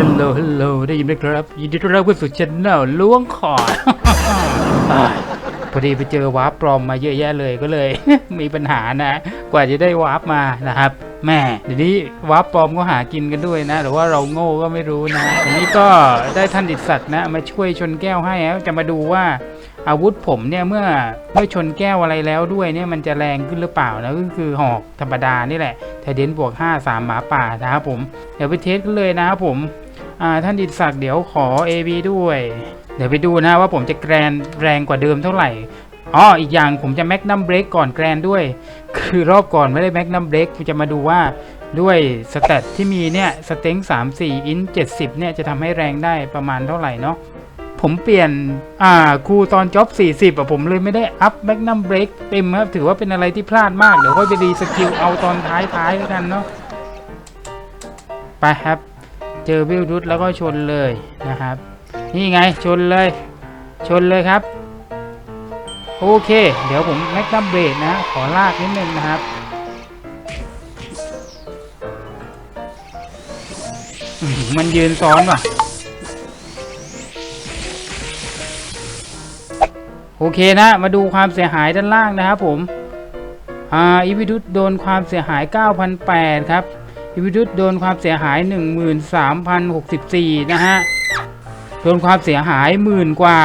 ฮัลโหลฮัลโหลได้ยินไหมครับ ยินดีต้อนรับเข้าสู่ช anel ล้วงขอดอ่าพอดีไปเจอวาร์ปปลอมมาเยอะแยะเลยก็เลย มีปัญหานะ กว่าจะได้วาร์ปมานะครับแม่เดี๋ยวนี้วาร์ปปลอมก็หากินกันด้วยนะหรือว่าเราโง่ก็ไม่รู้นะวันนี้ก็ได้ท่านดิศักดิ์นะ มาช่วยชนแก้วให้นะจะมาดูว่าอาวุธผมเนี่ยเมื่อเมื่อชนแก้วอะไรแล้วด้วยเนี่ยมันจะแรงขึ้นหรือเปล่านะก็คือหอกธรรมดานี่แหละไทเดนบวก5 3หมาป่านะครับผม เดี๋ยวไปเทสกันเลยนะครับผมอ่า ท่านดิศักดิ์เดี๋ยวขอ AB ด้วย เดี๋ยวไปดูนะว่าผมจะแกรนแรงกว่าเดิมเท่าไหร่อ๋ออีกอย่างผมจะแม็กนัมเบรกก่อนแกรนด้วย คือรอบก่อนไม่ได้แม็กนัมเบรกจะมาดูว่าด้วยสเตตที่มีเนี่ยสเต็ง3 4 อิน70 เนี่ยจะทำให้แรงได้ประมาณเท่าไหร่เนาะผมเปลี่ยน อ่าครูตอนจ็อบ 40อะผมเลยไม่ได้อัพแมกนัมเบรกเต็มครับ ถือว่าเป็นอะไรที่พลาดมาก เดี๋ยวค่อยไปรีสกิลเอาตอนท้ายๆแล้วกันเนาะไปครับ เจอวิลดุดแล้วก็ชนเลยนะครับ นี่ไงชนเลย ชนเลยครับ โอเค เดี๋ยวผมแม็กนัมเบรกนะ ขอลากนิดนึงนะครับมันยืนซ้อนว่ะ โอเคนะมาดูความเสียหายด้านล่างนะครับผม อ่าอีวิดุตโดนความเสียหาย9,008ครับ อีวิดุโดนความเสียหาย 13,064 นะฮะ โดนความเสียหายหมื่นกว่า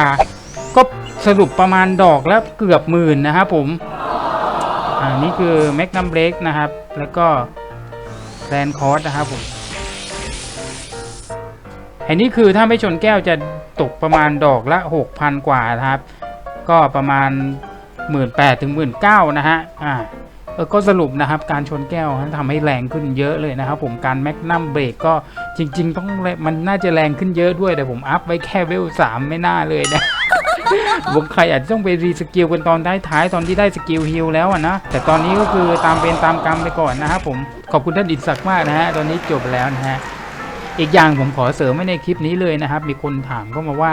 ก็สรุปประมาณดอกแล้วเกือบหมื่นนะครับผม อ่า นี่คือแมกนัมเบรกนะครับ แล้วก็แกรนคอร์สนะครับผมอันนี้คือถ้าไม่ชนแก้วจะตกประมาณดอกละ 6,000 กว่านะครับ ก็ประมาณ 1 8ื่นถึงหมื่นเนะฮะ อ่า เออก็สรุปนะครับการชนแก้วทำให้แรงขึ้นเยอะเลยนะครับผมการแมกนัมเบรกก็จริง ๆ ต้องมันน่าจะแรงขึ้นเยอะด้วยแต่ผมอัพไว้แค่เวลสามไม่น่าเลยนะผมใครอาจจะต้องไปรีสกิลกันตอนท้ายๆตอนที่ได้สกิลฮิลแล้วนะ แต่ตอนนี้ก็คือตามเป็นตามกรรมไปก่อนนะครับผมขอบคุณท่านอินศักมากนะฮะตอนนี้จบแล้วนะฮะอีกอย่างผมขอเสริมไว้ในคลิปนี้เลยนะครับ มีคนถามเข้ามาว่า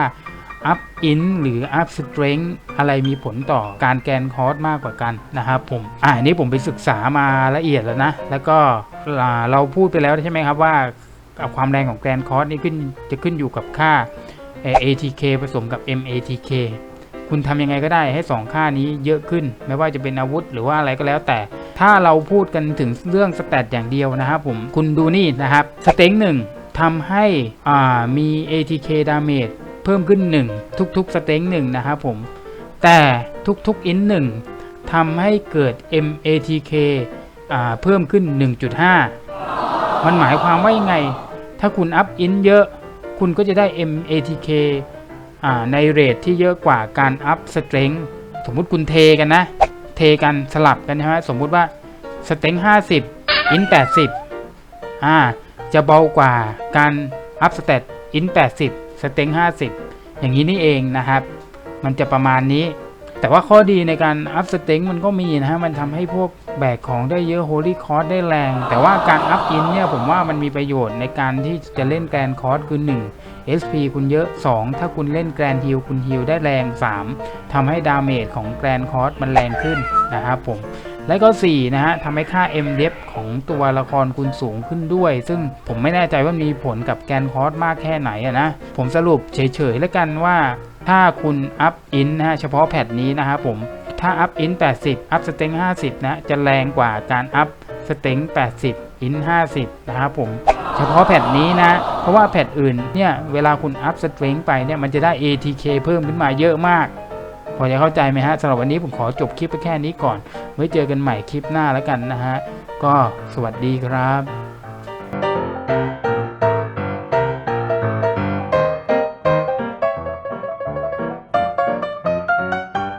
up in หรือ up strength อะไรมีผลต่อการแกนคอร์สมากกว่ากันนะครับผมอ่าอันนี้ผมไปศึกษามาละเอียดแล้วนะ แล้วก็เราพูดไปแล้วใช่ไหมครับว่าความแรงของแกนคอร์สนี่ขึ้นจะขึ้นอยู่กับค่า ATK ผสมกับ MATK คุณทำยังไงก็ได้ให้ 2 ค่านี้เยอะขึ้น ไม่ว่าจะเป็นอาวุธหรือว่าอะไรก็แล้วแต่ ถ้าเราพูดกันถึงเรื่องสแตทอย่างเดียวนะครับผมคุณดูนี่นะครับสเต็งหนึ่งทำให้มี ATK damage พิ่มขึ้น 1 ทุกๆสเต็งหนึ่งนะครับผม แต่ทุกๆอินหนึ่งทำให้เกิด MATK เพิ่มขึ้น 1.5 มันหมายความว่ายังไง ถ้าคุณอัพอินเยอะ คุณก็จะได้ MATK ในเรทที่เยอะกว่าการอัพสเตรงสมมุติคุณเทกันนะ เทกันสลับกันใช่ไหมสมมุติว่าสเต็ง50 อิน 80อ่าจะเบากว่าการอัพสเตต อิน80 สเต็ง50 อย่างนี้นี่เองนะครับ มันจะประมาณนี้ แต่ว่าข้อดีในการอัพสเต็งมันก็มีนะฮะ มันทำให้พวกแบกของได้เยอะโฮลี่คอร์สได้แรง แต่ว่าการอัพอินเนี่ยผมว่ามันมีประโยชน์ในการที่จะเล่นแกรนคอร์สคือ 1 SP คุณเยอะ 2 ถ้าคุณเล่นแกรนฮิลคุณฮิลได้แรง 3ทำให้ดาเมจของแกรนคอร์สมันแรงขึ้นนะครับผม และก็ 4 นะฮะทำให้ค่า m d e p ของตัวละครคุณสูงขึ้นด้วย ซึ่งผมไม่แน่ใจว่ามีผลกับแกนคอร์สมากแค่ไหนอะนะ ผมสรุปเฉยๆแล้วกันว่า ถ้าคุณอัพอินนะฮะเฉพาะแพทนี้นะครับผมถ้าอัพอิน80 อัพสเต็ง50 นะ จะแรงกว่าการอัพสเต็ง80 อิน50 นะครับผม เฉพาะแพทนี้นะ เพราะว่าแพทอื่นเนี่ย เวลาคุณอัพสเตรงไปเนี่ย มันจะได้ ATK เพิ่มขึ้นมาเยอะมาก พอจะเข้าใจไหมฮะสำหรับวันนี้ผมขอจบคลิปไปแค่นี้ก่อน ไว้เจอกันใหม่คลิปหน้าแล้วกันนะฮะ ก็สวัสดีครับ